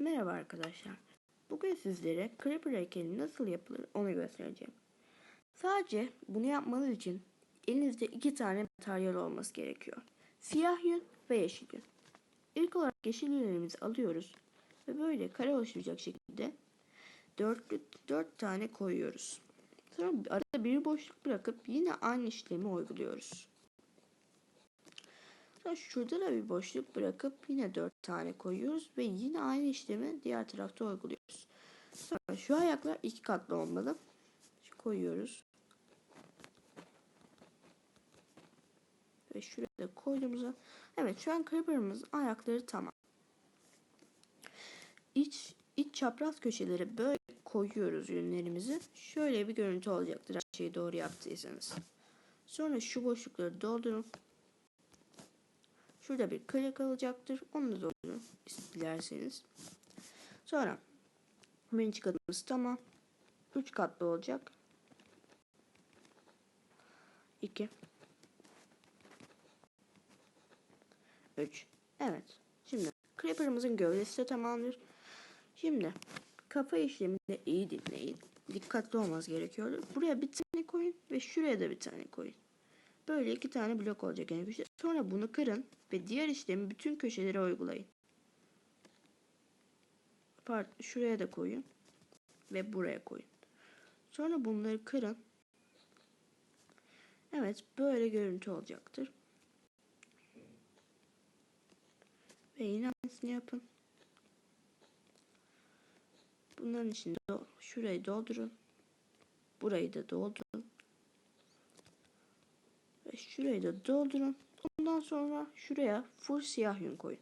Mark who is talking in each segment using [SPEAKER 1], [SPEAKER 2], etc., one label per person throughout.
[SPEAKER 1] Merhaba arkadaşlar. Bugün sizlere Creeper heykeli nasıl yapılır onu göstereceğim. Sadece bunu yapmanız için elinizde iki tane materyal olması gerekiyor. Siyah yün ve yeşil yün. İlk olarak yeşil yünlerimizi alıyoruz ve böyle kare oluşturacak şekilde dörtlü, dört tane koyuyoruz. Sonra arada bir boşluk bırakıp yine aynı işlemi uyguluyoruz. Sonra şurada da bir boşluk bırakıp yine dört tane koyuyoruz ve yine aynı işlemi diğer tarafta uyguluyoruz. Sonra şu ayaklar iki katlı olmalı. Koyuyoruz. Ve şuraya da koyduğumuzda evet şu an creeper'ımız ayakları tamam. İç iç çapraz köşeleri böyle koyuyoruz yünlerimizi. Şöyle bir görüntü olacaktır her şeyi doğru yaptıysanız. Sonra şu boşlukları doldurun. Şurada bir kare kalacaktır. Onu da doldurun dilerseniz. Sonra birinci katımız tamam. Üç katlı olacak. 2 3 Evet. Şimdi creeper'ımızın gövdesi de tamamdır. Şimdi kafa işleminde iyi dinleyin. Dikkatli olmanız gerekiyor. Buraya bir tane koyun ve şuraya da bir tane koyun. Böyle iki tane blok olacak köşe. Sonra bunu kırın ve diğer işlemi bütün köşelere uygulayın. Pardon, şuraya da koyun ve buraya koyun. Sonra bunları kırın. Evet böyle görüntü olacaktır. Ve yine aynısını yapın. Bunların içinde şurayı doldurun. Burayı da doldurun. Şurayı da doldurun. Ondan sonra şuraya full siyah yün koyun.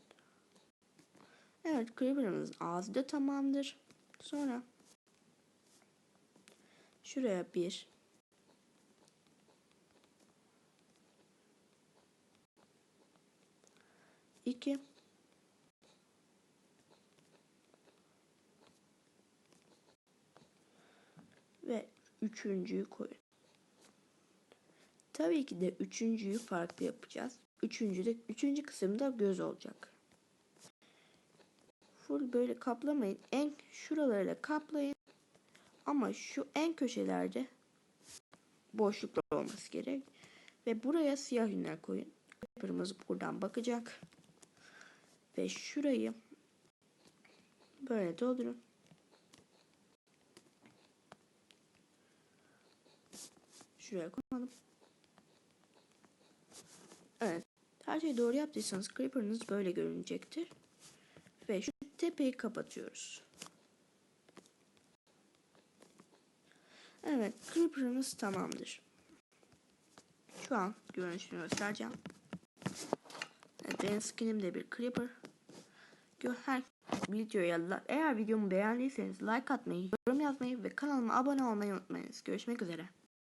[SPEAKER 1] Evet creeper'ımızın ağzı da tamamdır. Sonra şuraya bir iki ve üçüncüyü koyun. Tabii ki de üçüncüyü farklı yapacağız. Üçüncü de, üçüncü kısımda göz olacak. Full böyle kaplamayın. En şuralarla kaplayın. Ama şu en köşelerde boşluklar olması gerek. Ve buraya siyah yünler koyun. Creeper'ımız buradan bakacak. Ve şurayı böyle doldurun. Şuraya koyalım. Evet. Her şeyi doğru yaptıysanız Creeper'ınız böyle görünecektir. Ve şu tepeyi kapatıyoruz. Evet. Creeper'ımız tamamdır. Şu an görünüşünü göstereceğim. Evet, benim skinim de bir Creeper. Her videoya eğer videomu beğendiyseniz like atmayı, yorum yazmayı ve kanalıma abone olmayı unutmayınız. Görüşmek üzere.